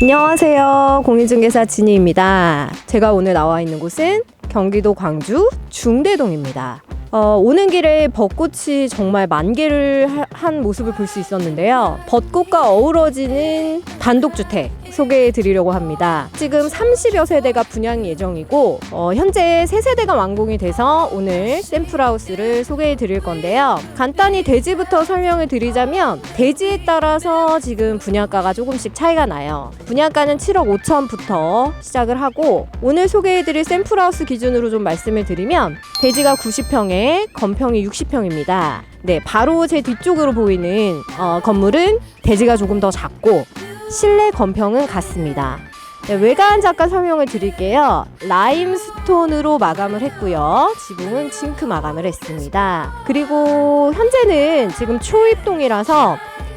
안녕하세요. 공인중개사 진희입니다. 제가 오늘 나와 있는 곳은 경기도 광주 중대동입니다. 어, 오는 길에 벚꽃이 정말 만개를 하- 한 모습을 볼 수 있었는데요. 벚꽃과 어우러지는 단독주택 소개해 드리려고 합니다. 지금 30여 세대가 분양 예정이고, 어, 현재 3세대가 완공이 돼서 오늘 샘플하우스를 소개해 드릴 건데요. 간단히 대지부터 설명을 드리자면, 대지에 따라서 지금 분양가가 조금씩 차이가 나요. 분양가는 7억 5천부터 시작을 하고, 오늘 소개해 드릴 샘플하우스 기준으로 좀 말씀을 드리면, 대지가 90평에 건평이 60평입니다. 네, 바로 제 뒤쪽으로 보이는 어, 건물은 대지가 조금 더 작고 실내 건평은 같습니다. 네, 외관 잠깐 설명을 드릴게요. 라임스톤으로 마감을 했고요. 지붕은 징크 마감을 했습니다. 그리고 현재는 지금 초입동이라서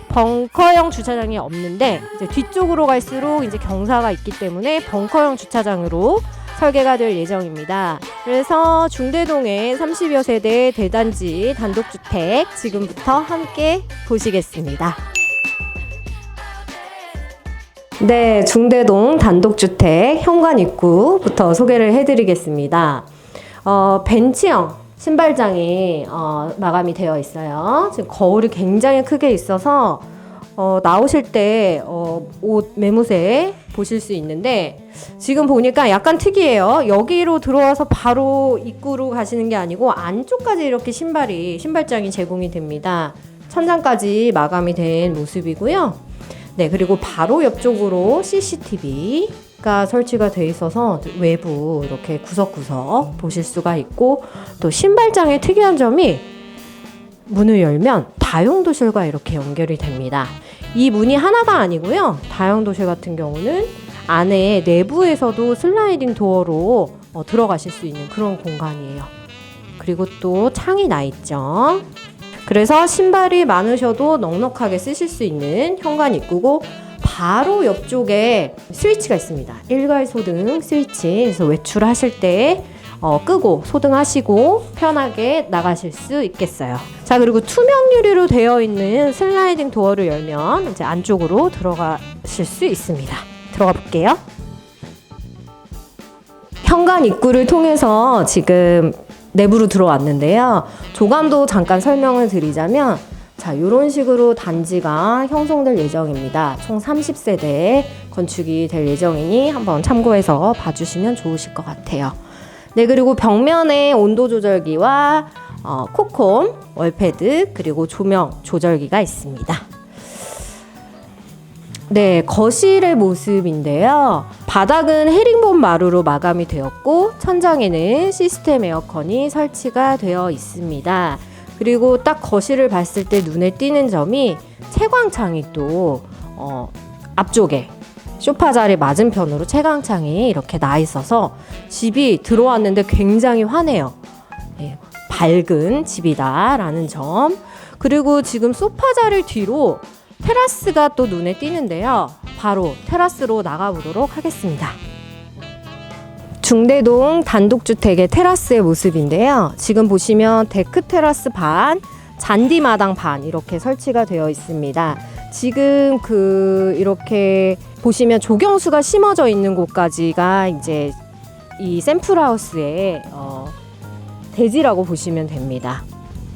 벙커형 주차장이 없는데 이제 뒤쪽으로 갈수록 이제 경사가 있기 때문에 벙커형 주차장으로 설계가 될 예정입니다. 그래서 중대동의 30여 세대 대단지 단독주택 지금부터 함께 보시겠습니다. 네, 중대동 단독주택 현관 입구부터 소개를 해드리겠습니다. 어, 벤치형 신발장이 어, 마감이 되어 있어요. 지금 거울이 굉장히 크게 있어서 어, 나오실 때 어, 옷 매무새 보실 수 있는데 지금 보니까 약간 특이해요. 여기로 들어와서 바로 입구로 가시는 게 아니고 안쪽까지 이렇게 신발이 신발장이 제공이 됩니다. 천장까지 마감이 된 모습이고요. 네, 그리고 바로 옆쪽으로 CCTV가 설치가 돼 있어서 외부 이렇게 구석구석 보실 수가 있고 또 신발장의 특이한 점이 문을 열면 다용도실과 이렇게 연결이 됩니다. 이 문이 하나가 아니고요. 다용도실 같은 경우는 안에 내부에서도 슬라이딩 도어로 어, 들어가실 수 있는 그런 공간이에요. 그리고 또 창이 나 있죠. 그래서 신발이 많으셔도 넉넉하게 쓰실 수 있는 현관 입구고 바로 옆쪽에 스위치가 있습니다. 일괄 소등 스위치. 그래서 외출하실 때 어, 끄고 소등하시고 편하게 나가실 수 있겠어요. 자 그리고 투명 유리로 되어 있는 슬라이딩 도어를 열면 이제 안쪽으로 들어가실 수 있습니다. 들어가 볼게요. 현관 입구를 통해서 지금 내부로 들어왔는데요. 조감도 잠깐 설명을 드리자면 자, 이런 식으로 단지가 형성될 예정입니다. 총 30세대 건축이 될 예정이니 한번 참고해서 봐주시면 좋으실 것 같아요. 네, 그리고 벽면에 온도 조절기와 어, 코콤, 월패드, 그리고 조명 조절기가 있습니다. 네, 거실의 모습인데요. 바닥은 헤링본 마루로 마감이 되었고, 천장에는 시스템 에어컨이 설치가 되어 있습니다. 그리고 딱 거실을 봤을 때 눈에 띄는 점이 채광창이 또, 어, 앞쪽에 소파 자리 맞은편으로 채광창이 이렇게 나 있어서 집이 들어왔는데 굉장히 환해요. 예, 밝은 집이다라는 점. 그리고 지금 소파 자리 뒤로 테라스가 또 눈에 띄는데요. 바로 테라스로 나가보도록 하겠습니다. 중대동 단독주택의 테라스의 모습인데요. 지금 보시면 데크 테라스 반, 잔디마당 반 이렇게 설치가 되어 있습니다. 지금 그 이렇게 보시면 조경수가 심어져 있는 곳까지가 이제 이 샘플하우스의 어, 대지라고 보시면 됩니다.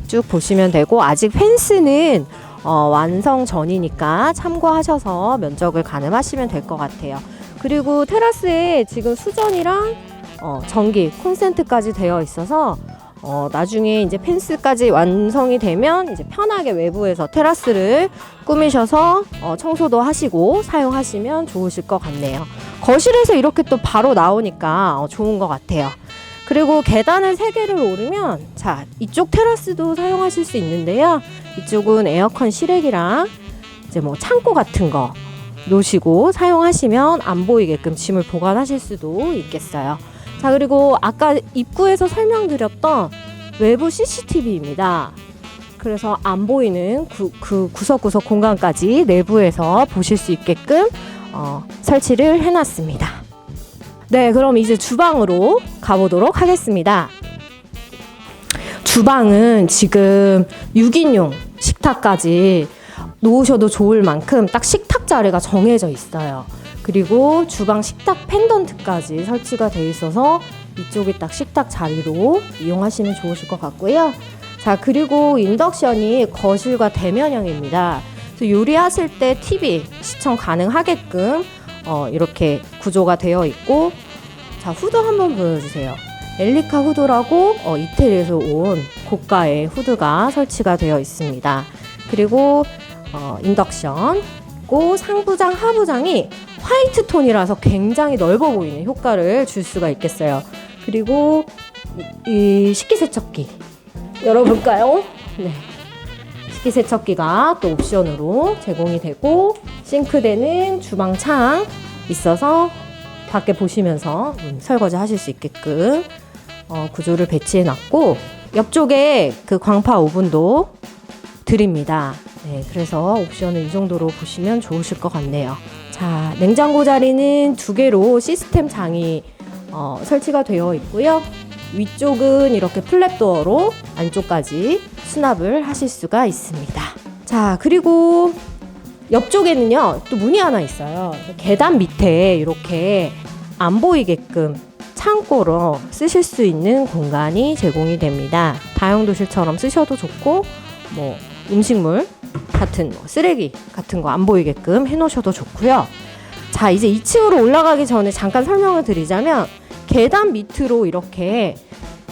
쭉 보시면 되고 아직 펜스는 어, 완성 전이니까 참고하셔서 면적을 가늠하시면 될 것 같아요. 그리고 테라스에 지금 수전이랑 어, 전기 콘센트까지 되어 있어서 어, 나중에 이제 펜스까지 완성이 되면 이제 편하게 외부에서 테라스를 꾸미셔서 어, 청소도 하시고 사용하시면 좋으실 것 같네요. 거실에서 이렇게 또 바로 나오니까 어, 좋은 것 같아요. 그리고 계단을 세 개를 오르면 자 이쪽 테라스도 사용하실 수 있는데요. 이쪽은 에어컨 실외기랑 이제 뭐 창고 같은 거 놓으시고 사용하시면 안 보이게끔 짐을 보관하실 수도 있겠어요. 자 그리고 아까 입구에서 설명드렸던 외부 CCTV입니다. 그래서 안 보이는 구, 그 구석구석 공간까지 내부에서 보실 수 있게끔 어, 설치를 해놨습니다. 네, 그럼 이제 주방으로 가보도록 하겠습니다. 주방은 지금 6인용 식탁까지 놓으셔도 좋을 만큼 딱 식탁 자리가 정해져 있어요. 그리고 주방 식탁 펜던트까지 설치가 되어 있어서 이쪽이 딱 식탁 자리로 이용하시면 좋으실 것 같고요. 자, 그리고 인덕션이 거실과 대면형입니다. 요리하실 때 TV 시청 가능하게끔 어, 이렇게 구조가 되어 있고 자, 후드 한번 보여주세요. 엘리카 후드라고 어, 이태리에서 온 고가의 후드가 설치가 되어 있습니다. 그리고 어, 인덕션, 고 상부장, 하부장이 화이트 톤이라서 굉장히 넓어 보이는 효과를 줄 수가 있겠어요. 그리고 이, 이 식기세척기 열어볼까요? 네. 식기세척기가 또 옵션으로 제공이 되고 싱크대는 주방 창 있어서 밖에 보시면서 음, 설거지 하실 수 있게끔 어, 구조를 배치해 놨고 옆쪽에 그 광파 오븐도 드립니다. 네, 그래서 옵션을 이 정도로 보시면 좋으실 것 같네요. 자, 냉장고 자리는 두 개로 시스템 장이 어, 설치가 되어 있고요. 위쪽은 이렇게 플랫도어로 안쪽까지 수납을 하실 수가 있습니다. 자, 그리고 옆쪽에는요, 또 문이 하나 있어요. 계단 밑에 이렇게 안 보이게끔 창고로 쓰실 수 있는 공간이 제공이 됩니다. 다용도실처럼 쓰셔도 좋고, 뭐, 음식물 같은 뭐 쓰레기 같은 거 안 보이게끔 해 놓으셔도 좋고요. 자, 이제 2층으로 올라가기 전에 잠깐 설명을 드리자면 계단 밑으로 이렇게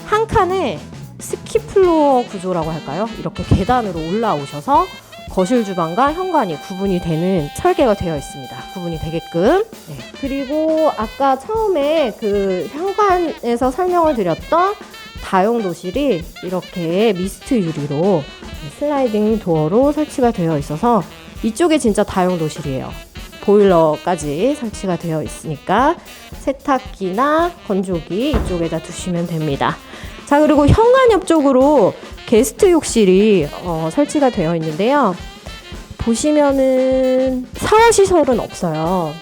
한 칸에 스키 플로어 구조라고 할까요? 이렇게 계단으로 올라오셔서 거실 주방과 현관이 구분이 되는 설계가 되어 있습니다. 구분이 되게끔. 네. 그리고 아까 처음에 그 현관에서 설명을 드렸던 다용 도실이 이렇게 미스트 유리로 슬라이딩 도어로 설치가 되어 있어서 이쪽에 진짜 다용 도실이에요. 보일러까지 설치가 되어 있으니까 세탁기나 건조기 이쪽에다 두시면 됩니다. 자, 그리고 현관 옆쪽으로 게스트 욕실이 어, 설치가 되어 있는데요. 보시면은 샤워 시설은 없어요.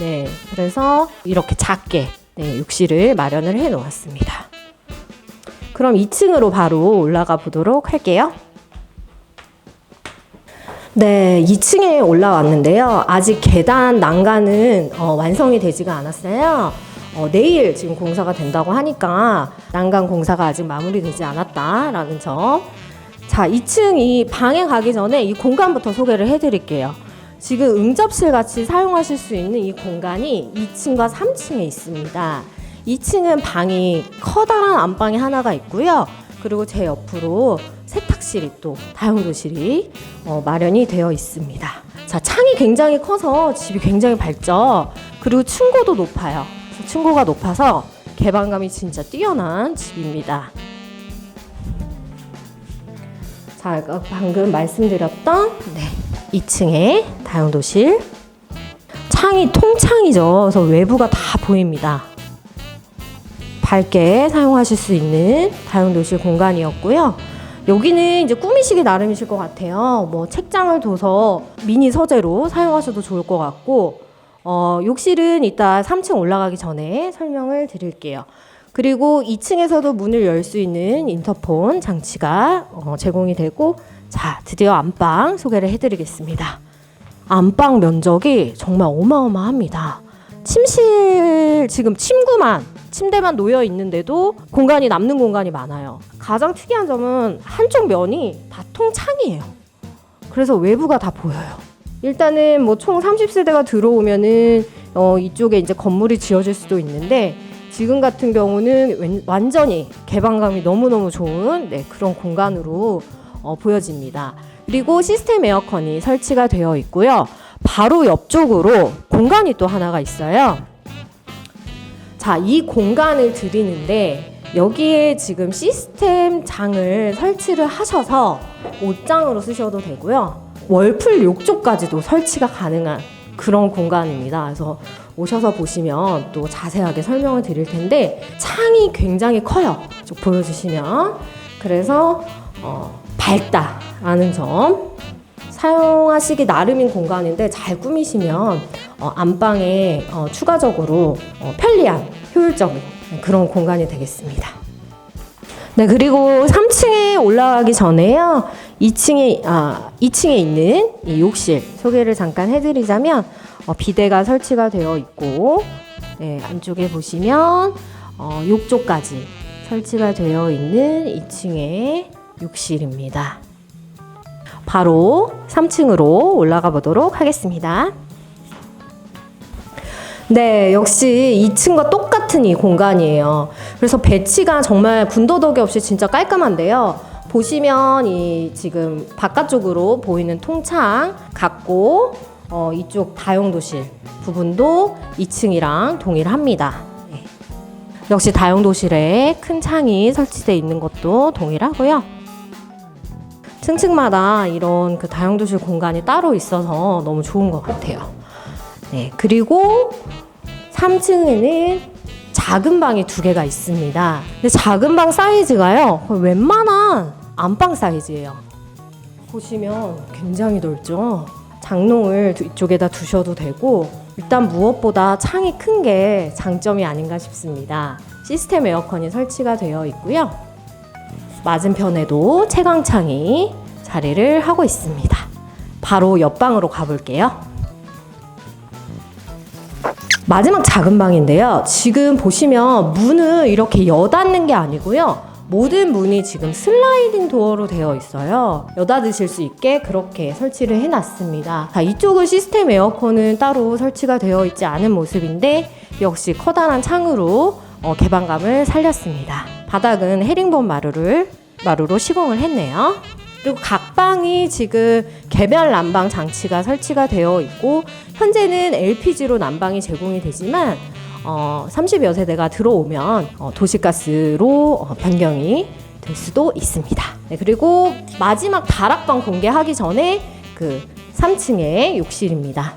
네, 그래서 이렇게 작게 네, 욕실을 마련을 해 놓았습니다. 그럼 2층으로 바로 올라가 보도록 할게요. 네, 2층에 올라왔는데요. 아직 계단 난간은 어, 완성이 되지가 않았어요. 어, 내일 지금 공사가 된다고 하니까 난간 공사가 아직 마무리되지 않았다라는 점. 자, 2층 이 방에 가기 전에 이 공간부터 소개를 해드릴게요. 지금 응접실 같이 사용하실 수 있는 이 공간이 2층과 3층에 있습니다. 2층은 방이 커다란 안방이 하나가 있고요. 그리고 제 옆으로 세탁실이 또 다용도실이 어, 마련이 되어 있습니다. 자, 창이 굉장히 커서 집이 굉장히 밝죠. 그리고 층고도 높아요. 층고가 높아서 개방감이 진짜 뛰어난 집입니다. 자, 방금 말씀드렸던 네, 2층의 다용도실. 창이 통창이죠. 그래서 외부가 다 보입니다. 밝게 사용하실 수 있는 다용도실 공간이었고요. 여기는 이제 꾸미시기 나름이실 것 같아요. 뭐 책장을 둬서 미니 서재로 사용하셔도 좋을 것 같고, 어, 욕실은 이따 3층 올라가기 전에 설명을 드릴게요. 그리고 2층에서도 문을 열 수 있는 인터폰 장치가 어, 제공이 되고, 자, 드디어 안방 소개를 해드리겠습니다. 안방 면적이 정말 어마어마합니다. 침실 지금 침구만 침대만 놓여 있는데도 공간이 남는 공간이 많아요. 가장 특이한 점은 한쪽 면이 다 통창이에요. 그래서 외부가 다 보여요. 일단은 뭐 총 30세대가 들어오면은 어 이쪽에 이제 건물이 지어질 수도 있는데 지금 같은 경우는 웬- 완전히 개방감이 너무너무 좋은 네, 그런 공간으로 어, 보여집니다. 그리고 시스템 에어컨이 설치가 되어 있고요. 바로 옆쪽으로 공간이 또 하나가 있어요. 자, 이 공간을 드리는데 여기에 지금 시스템 장을 설치를 하셔서 옷장으로 쓰셔도 되고요. 월풀 욕조까지도 설치가 가능한 그런 공간입니다. 그래서 오셔서 보시면 또 자세하게 설명을 드릴 텐데 창이 굉장히 커요. 쭉 보여주시면 그래서 어, 밝다라는 점 사용하시기 나름인 공간인데 잘 꾸미시면 어, 안방에 어, 추가적으로 어, 편리한 효율적인 그런 공간이 되겠습니다. 네 그리고 3층에 올라가기 전에요 2층에 아 2층에 있는 이 욕실 소개를 잠깐 해드리자면 어, 비대가 설치가 되어 있고 네, 안쪽에 보시면 어, 욕조까지 설치가 되어 있는 2층의 욕실입니다. 바로 3층으로 올라가 보도록 하겠습니다. 네, 역시 2층과 똑같은 이 공간이에요. 그래서 배치가 정말 군더더기 없이 진짜 깔끔한데요. 보시면 이 지금 바깥쪽으로 보이는 통창 같고 어, 이쪽 다용도실 부분도 2층이랑 동일합니다. 네. 역시 다용도실에 큰 창이 설치되어 있는 것도 동일하고요. 층층마다 이런 그 다용도실 공간이 따로 있어서 너무 좋은 것 같아요. 네, 그리고 3층에는 작은 방이 두 개가 있습니다. 근데 작은 방 사이즈가요, 웬만한 안방 사이즈예요. 보시면 굉장히 넓죠? 장롱을 두- 이쪽에다 두셔도 되고, 일단 무엇보다 창이 큰 게 장점이 아닌가 싶습니다. 시스템 에어컨이 설치가 되어 있고요. 맞은편에도 채광창이 자리를 하고 있습니다. 바로 옆방으로 가볼게요. 마지막 작은 방인데요. 지금 보시면 문을 이렇게 여닫는 게 아니고요. 모든 문이 지금 슬라이딩 도어로 되어 있어요. 여닫으실 수 있게 그렇게 설치를 해놨습니다. 자, 이쪽은 시스템 에어컨은 따로 설치가 되어 있지 않은 모습인데 역시 커다란 창으로 어, 개방감을 살렸습니다. 바닥은 헤링본 마루를 마루로 시공을 했네요. 그리고 각 방이 지금 개별 난방 장치가 설치가 되어 있고 현재는 LPG로 난방이 제공이 되지만 어, 30여 세대가 들어오면 어, 도시가스로 어, 변경이 될 수도 있습니다. 네, 그리고 마지막 다락방 공개하기 전에 그 3층의 욕실입니다.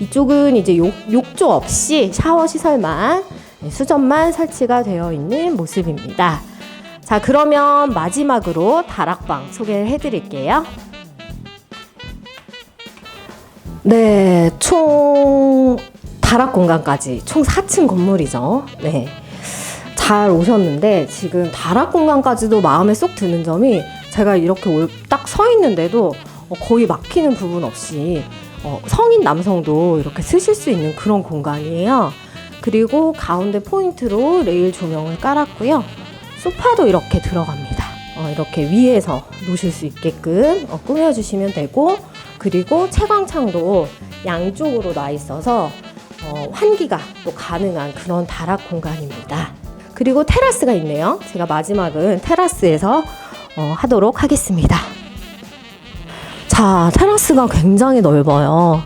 이쪽은 이제 욕, 욕조 없이 샤워 시설만 네, 수전만 설치가 되어 있는 모습입니다. 자, 그러면 마지막으로 다락방 소개를 해드릴게요. 네, 총 다락 공간까지 총 4층 건물이죠. 네. 잘 오셨는데 지금 다락 공간까지도 마음에 쏙 드는 점이 제가 이렇게 딱 서 있는데도 어, 거의 막히는 부분 없이 어, 성인 남성도 이렇게 쓰실 수 있는 그런 공간이에요. 그리고 가운데 포인트로 레일 조명을 깔았고요. 소파도 이렇게 들어갑니다. 어, 이렇게 위에서 놓으실 수 있게끔 어, 꾸며주시면 되고 그리고 채광창도 양쪽으로 나 있어서 어, 환기가 또 가능한 그런 다락 공간입니다. 그리고 테라스가 있네요. 제가 마지막은 테라스에서 어, 하도록 하겠습니다. 자, 테라스가 굉장히 넓어요.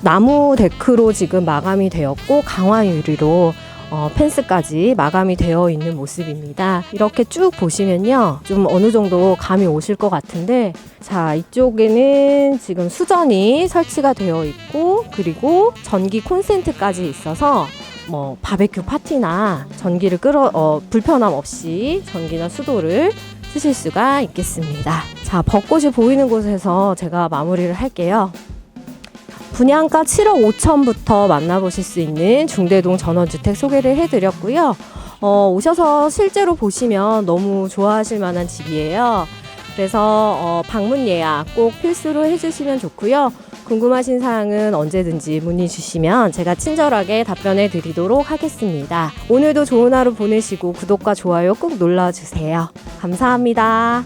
나무 데크로 지금 마감이 되었고 강화 유리로 어, 펜스까지 마감이 되어 있는 모습입니다. 이렇게 쭉 보시면요. 좀 어느 정도 감이 오실 것 같은데, 자, 이쪽에는 지금 수전이 설치가 되어 있고, 그리고 전기 콘센트까지 있어서, 뭐, 바베큐 파티나 전기를 끌어, 어, 불편함 없이 전기나 수도를 쓰실 수가 있겠습니다. 자, 벚꽃이 보이는 곳에서 제가 마무리를 할게요. 분양가 7억 5천부터 만나보실 수 있는 중대동 전원주택 소개를 해드렸고요. 어, 오셔서 실제로 보시면 너무 좋아하실 만한 집이에요. 그래서 어, 방문 예약 꼭 필수로 해주시면 좋고요. 궁금하신 사항은 언제든지 문의 주시면 제가 친절하게 답변해 드리도록 하겠습니다. 오늘도 좋은 하루 보내시고 구독과 좋아요 꼭 눌러주세요. 감사합니다.